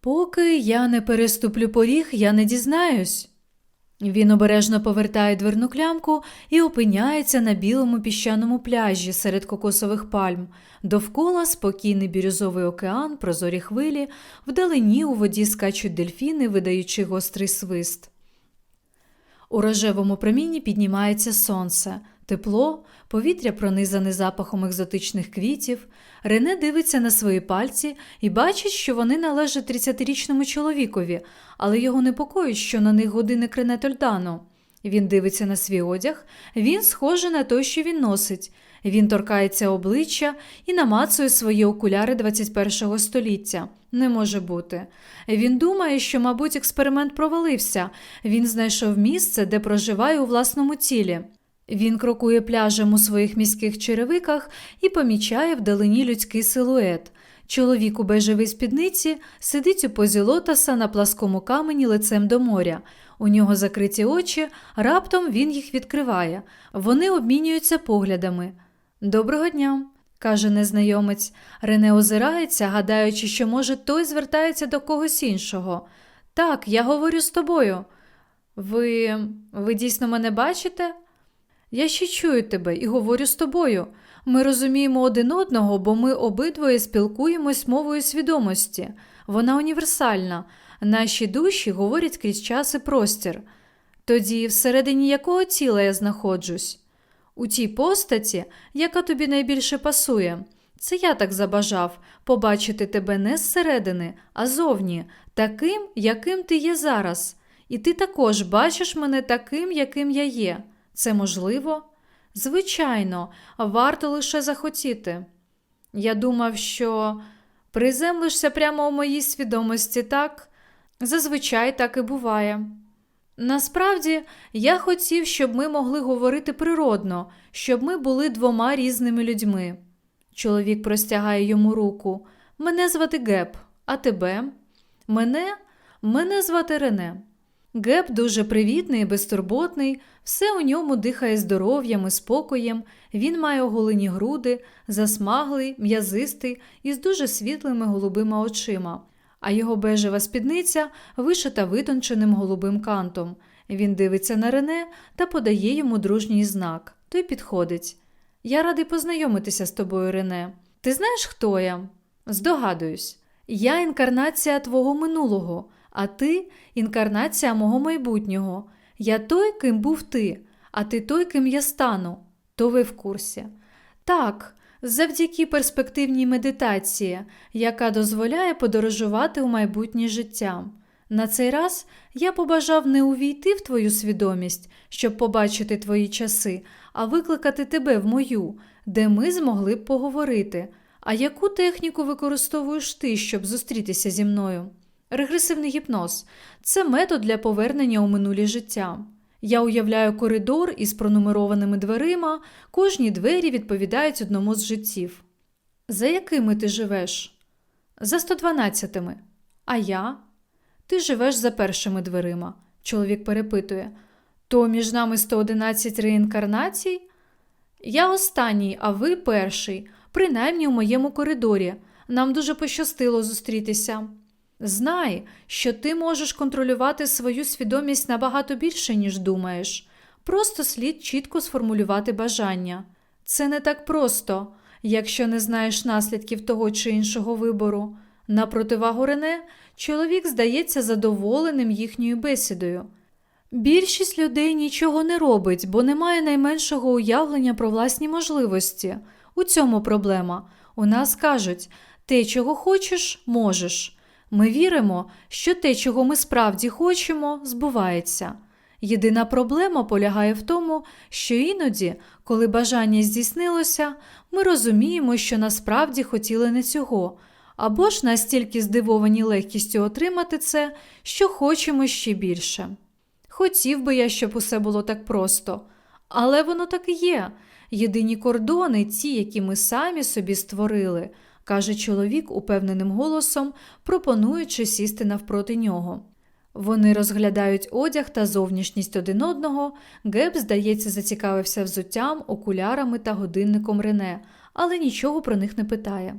Поки я не переступлю поріг, я не дізнаюсь. Він обережно повертає дверну клямку і опиняється на білому піщаному пляжі серед кокосових пальм. Довкола спокійний бірюзовий океан, прозорі хвилі, вдалині у воді скачуть дельфіни, видаючи гострий свист. У рожевому промінні піднімається сонце, тепло, повітря пронизане запахом екзотичних квітів. Рене дивиться на свої пальці і бачить, що вони належать 30-річному чоловікові, але його непокоїть, що на них годинник Рене Тольдану. Він дивиться на свій одяг, він схожий на той, що він носить. Він торкається обличчя і намацує свої окуляри 21 століття. Не може бути. Він думає, що, мабуть, експеримент провалився. Він знайшов місце, де проживає у власному тілі. Він крокує пляжем у своїх міських черевиках і помічає вдалині людський силует. Чоловік у бежевій спідниці сидить у позі лотоса на пласкому камені лицем до моря. У нього закриті очі, раптом він їх відкриває. Вони обмінюються поглядами. Доброго дня, каже незнайомець. Рене озирається, гадаючи, що, може, той звертається до когось іншого. Так, я говорю з тобою. Ви. ви дійсно мене бачите? Я ще чую тебе і говорю з тобою. Ми розуміємо один одного, бо ми обидвоє спілкуємось мовою свідомості. Вона універсальна. Наші душі говорять крізь час і простір. Тоді, всередині якого тіла я знаходжусь? У тій постаті, яка тобі найбільше пасує. Це я так забажав побачити тебе не зсередини, а зовні, таким, яким ти є зараз. І ти також бачиш мене таким, яким я є. Це можливо? Звичайно, варто лише захотіти. Я думав, що приземлишся прямо у моїй свідомості, так? Зазвичай так і буває. Насправді, я хотів, щоб ми могли говорити природно, щоб ми були двома різними людьми. Чоловік простягає йому руку. Мене звати Геб, а тебе? Мене? Мене звати Рене. Геб дуже привітний і безтурботний, все у ньому дихає здоров'ям і спокоєм, він має оголені груди, засмаглий, м'язистий і з дуже світлими голубими очима, а його бежева спідниця вишита витонченим голубим кантом. Він дивиться на Рене та подає йому дружній знак. Той підходить. Я радий познайомитися з тобою, Рене. Ти знаєш, хто я? Здогадуюсь, я інкарнація твого минулого, а ти інкарнація мого майбутнього. Я той, ким був ти, а ти той, ким я стану. То ви в курсі. Так, завдяки перспективній медитації, яка дозволяє подорожувати у майбутнє життя. На цей раз я побажав не увійти в твою свідомість, щоб побачити твої часи, а викликати тебе в мою, де ми змогли б поговорити. А яку техніку використовуєш ти, щоб зустрітися зі мною? Регресивний гіпноз це метод для повернення у минулі життя. Я уявляю коридор із пронумерованими дверима, кожні двері відповідають одному з життів. За якими ти живеш? За 112-ми. А я? Ти живеш за першими дверима. Чоловік перепитує. То між нами 111 реінкарнацій? Я останній, а ви перший, принаймні у моєму коридорі. Нам дуже пощастило зустрітися. Знай, що ти можеш контролювати свою свідомість набагато більше, ніж думаєш. Просто слід чітко сформулювати бажання. Це не так просто, якщо не знаєш наслідків того чи іншого вибору. На противагу Рене, чоловік здається задоволеним їхньою бесідою. Більшість людей нічого не робить, бо не має найменшого уявлення про власні можливості. У цьому проблема. У нас кажуть те, чого хочеш, можеш. Ми віримо, що те, чого ми справді хочемо, збувається. Єдина проблема полягає в тому, що іноді, коли бажання здійснилося, ми розуміємо, що насправді хотіли не цього, або ж настільки здивовані легкістю отримати це, що хочемо ще більше. Хотів би я, щоб усе було так просто, але воно так і є. Єдині кордони, ті, які ми самі собі створили каже чоловік упевненим голосом, пропонуючи сісти навпроти нього. Вони розглядають одяг та зовнішність один одного. Геб, здається, зацікавився взуттям, окулярами та годинником Рене, але нічого про них не питає.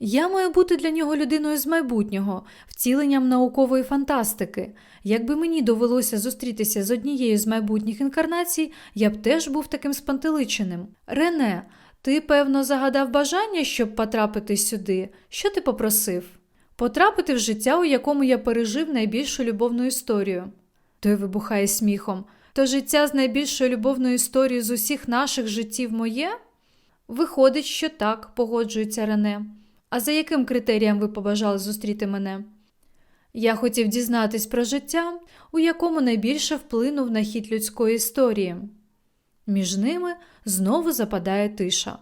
Я маю бути для нього людиною з майбутнього, втіленням наукової фантастики. Якби мені довелося зустрітися з однією з майбутніх інкарнацій, я б теж був таким спантеличеним. Рене, ти, певно, загадав бажання, щоб потрапити сюди. Що ти попросив? Потрапити в життя, у якому я пережив найбільшу любовну історію. Той вибухає сміхом. То життя з найбільшою любовною історією з усіх наших життів моє? Виходить, що так, погоджується Рене. А за яким критерієм ви побажали зустріти мене? Я хотів дізнатись про життя, у якому найбільше вплинув на хід людської історії. Між ними знову западає тиша.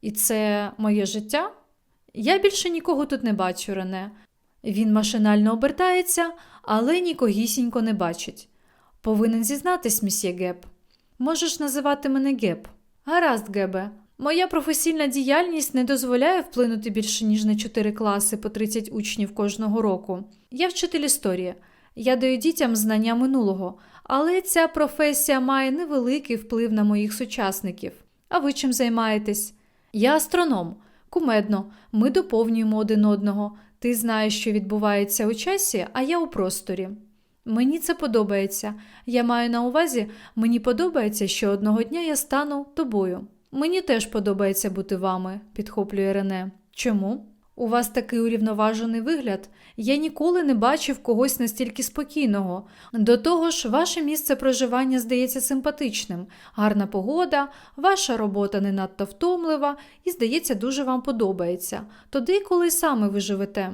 І це моє життя? Я більше нікого тут не бачу, Рене. Він машинально обертається, але нікогісінько не бачить. Повинен зізнатись, місьє Геб. Можеш називати мене Геб. Гаразд, Гебе. Моя професійна діяльність не дозволяє вплинути більше, ніж на 4 класи по 30 учнів кожного року. Я вчитель історії. Я даю дітям знання минулого, але ця професія має невеликий вплив на моїх сучасників. А ви чим займаєтесь? Я астроном. Кумедно, ми доповнюємо один одного. Ти знаєш, що відбувається у часі, а я у просторі. Мені це подобається. Я маю на увазі, мені подобається, що одного дня я стану тобою. Мені теж подобається бути вами, підхоплює Рене. Чому? У вас такий урівноважений вигляд. Я ніколи не бачив когось настільки спокійного. До того ж, ваше місце проживання здається симпатичним, гарна погода, ваша робота не надто втомлива і, здається, дуже вам подобається. Тоді, коли саме ви живете.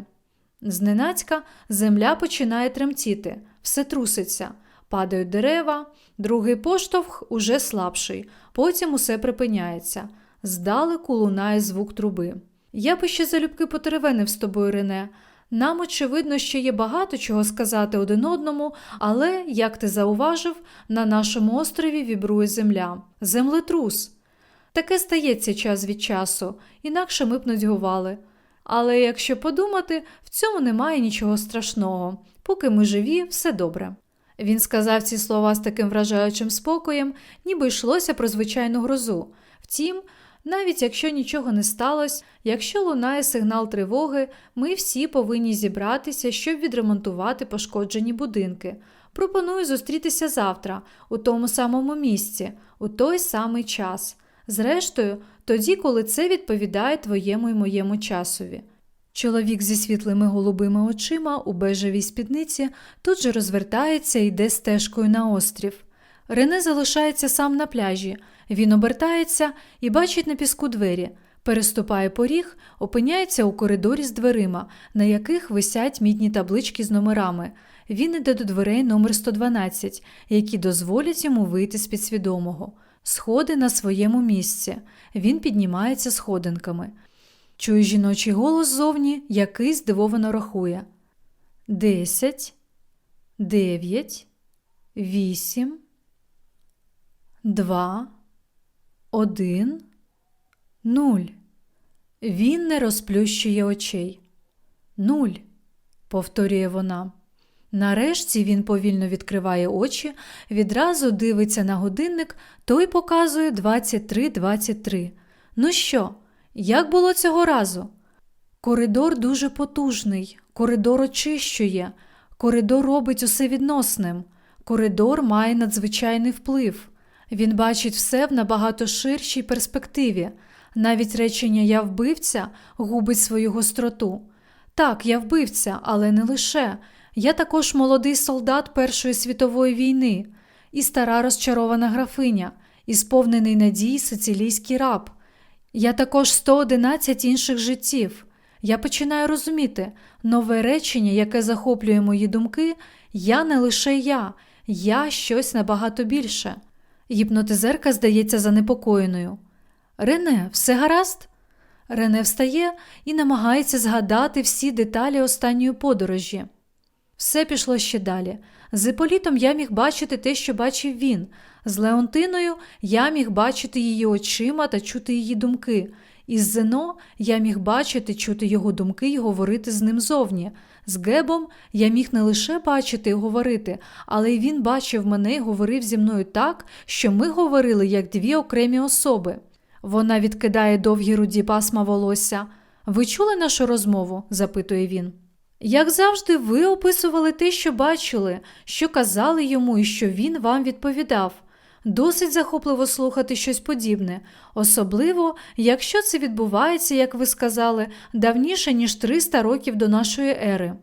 Зненацька земля починає тремтіти, все труситься, падають дерева, другий поштовх уже слабший, потім усе припиняється. Здалеку лунає звук труби. Я би ще залюбки потеревенив з тобою, Рене. Нам, очевидно, ще є багато чого сказати один одному, але, як ти зауважив, на нашому острові вібрує земля. Землетрус. Таке стається час від часу, інакше ми б нудьгували. Але якщо подумати, в цьому немає нічого страшного. Поки ми живі, все добре. Він сказав ці слова з таким вражаючим спокоєм, ніби йшлося про звичайну грозу. Втім, навіть якщо нічого не сталося, якщо лунає сигнал тривоги, ми всі повинні зібратися, щоб відремонтувати пошкоджені будинки. Пропоную зустрітися завтра, у тому самому місці, у той самий час. Зрештою, тоді, коли це відповідає твоєму і моєму часові. Чоловік зі світлими голубими очима у бежевій спідниці тут же розвертається і йде стежкою на острів. Рене залишається сам на пляжі. Він обертається і бачить на піску двері, переступає поріг, опиняється у коридорі з дверима, на яких висять мідні таблички з номерами. Він іде до дверей номер 112, які дозволять йому вийти з підсвідомого. Сходи на своєму місці. Він піднімається сходинками. Чує жіночий голос ззовні, який здивовано рахує. Десять, дев'ять, вісім, два, один, нуль. Він не розплющує очей. Нуль, повторює вона. Нарешті він повільно відкриває очі, відразу дивиться на годинник, той показує 23.23. Ну що, як було цього разу? Коридор дуже потужний, коридор очищує, коридор робить усе відносним, коридор має надзвичайний вплив. Він бачить все в набагато ширшій перспективі. Навіть речення Я вбивця губить свою гостроту. Так, я вбивця, але не лише. Я також молодий солдат Першої світової війни, і стара розчарована графиня, і сповнений надій сицилійський раб. Я також 111 інших життів. Я починаю розуміти нове речення, яке захоплює мої думки, я не лише я, я щось набагато більше. Гіпнотизерка здається занепокоєною. Рене, все гаразд? Рене встає і намагається згадати всі деталі останньої подорожі. Все пішло ще далі. З Іполітом я міг бачити те, що бачив він. З Леонтиною я міг бачити її очима та чути її думки. Із Зено я міг бачити, чути його думки і говорити з ним зовні. З Гебом я міг не лише бачити і говорити, але й він бачив мене і говорив зі мною так, що ми говорили як дві окремі особи. Вона відкидає довгі руді пасма волосся. Ви чули нашу розмову? запитує він. Як завжди, ви описували те, що бачили, що казали йому і що він вам відповідав. Досить захопливо слухати щось подібне, особливо, якщо це відбувається, як ви сказали, давніше, ніж 300 років до нашої ери.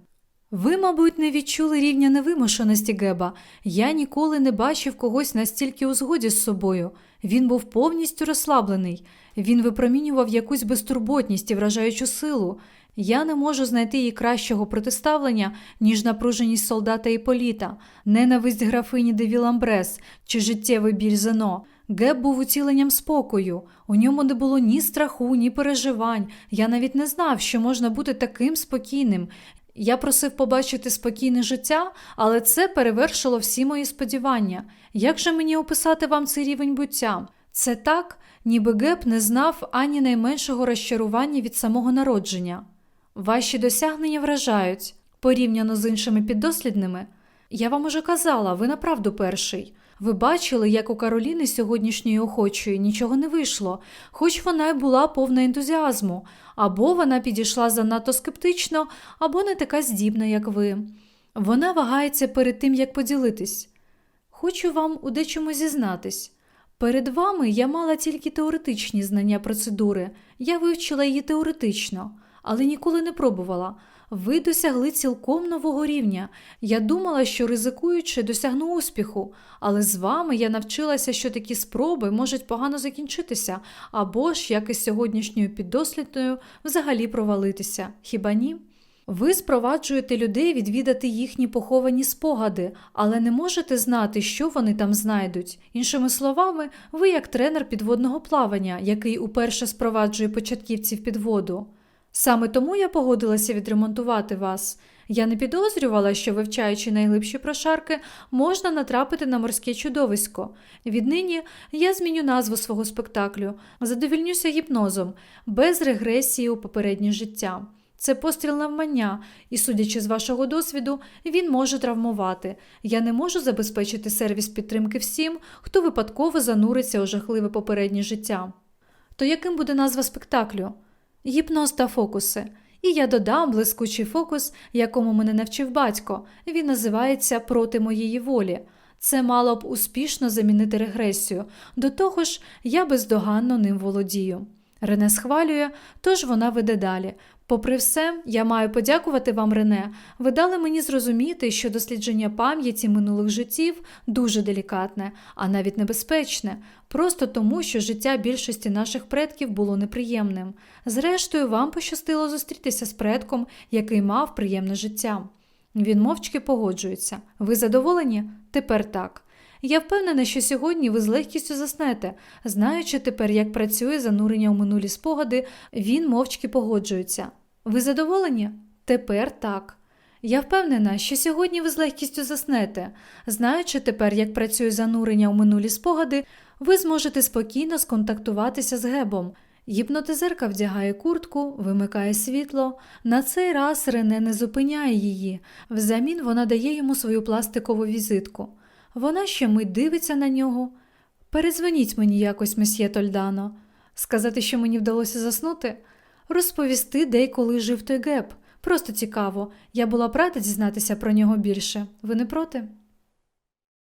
Ви, мабуть, не відчули рівня невимушеності Геба. Я ніколи не бачив когось настільки у згоді з собою. Він був повністю розслаблений. Він випромінював якусь безтурботність і вражаючу силу. Я не можу знайти їй кращого протиставлення, ніж напруженість солдата Іполіта, ненависть графині де Віламбрес чи життєвий біль Зено. Геб був уціленням спокою. У ньому не було ні страху, ні переживань. Я навіть не знав, що можна бути таким спокійним. Я просив побачити спокійне життя, але це перевершило всі мої сподівання. Як же мені описати вам цей рівень буття? Це так, ніби Геб не знав ані найменшого розчарування від самого народження. Ваші досягнення вражають порівняно з іншими піддослідними. Я вам уже казала, ви направду перший. Ви бачили, як у Кароліни сьогоднішньої охочої нічого не вийшло, хоч вона й була повна ентузіазму, або вона підійшла занадто скептично, або не така здібна, як ви. Вона вагається перед тим, як поділитись. Хочу вам у дечому зізнатись. Перед вами я мала тільки теоретичні знання процедури, я вивчила її теоретично, але ніколи не пробувала. Ви досягли цілком нового рівня. Я думала, що ризикуючи, досягну успіху, але з вами я навчилася, що такі спроби можуть погано закінчитися, або ж, як із сьогоднішньою піддослідною, взагалі провалитися. Хіба ні? Ви спроваджуєте людей відвідати їхні поховані спогади, але не можете знати, що вони там знайдуть. Іншими словами, ви як тренер підводного плавання, який уперше спроваджує початківців під воду. Саме тому я погодилася відремонтувати вас. Я не підозрювала, що, вивчаючи найглибші прошарки, можна натрапити на морське чудовисько. Віднині я зміню назву свого спектаклю, задовільнюся гіпнозом, без регресії у попереднє життя. Це постріл навмання, і, судячи з вашого досвіду, він може травмувати. Я не можу забезпечити сервіс підтримки всім, хто випадково зануриться у жахливе попереднє життя. То яким буде назва спектаклю? Гіпноз та фокуси. І я додам блискучий фокус, якому мене навчив батько. Він називається проти моєї волі. Це мало б успішно замінити регресію. До того ж, я бездоганно ним володію. Рене схвалює, тож вона веде далі. Попри все, я маю подякувати вам, Рене. Ви дали мені зрозуміти, що дослідження пам'яті минулих життів дуже делікатне, а навіть небезпечне, просто тому, що життя більшості наших предків було неприємним. Зрештою, вам пощастило зустрітися з предком, який мав приємне життя. Він мовчки погоджується. Ви задоволені? Тепер так. Я впевнена, що сьогодні ви з легкістю заснете. Знаючи тепер, як працює занурення у минулі спогади, він мовчки погоджується. Ви задоволені? Тепер так. Я впевнена, що сьогодні ви з легкістю заснете. Знаючи тепер, як працює занурення у минулі спогади, ви зможете спокійно сконтактуватися з гебом. Гіпнотизерка вдягає куртку, вимикає світло. На цей раз Рене не зупиняє її. Взамін вона дає йому свою пластикову візитку. Вона ще мить дивиться на нього. Перезвоніть мені якось, месьє Тольдано. Сказати, що мені вдалося заснути? Розповісти, де й коли жив той геп. Просто цікаво. Я була б рада дізнатися про нього більше. Ви не проти?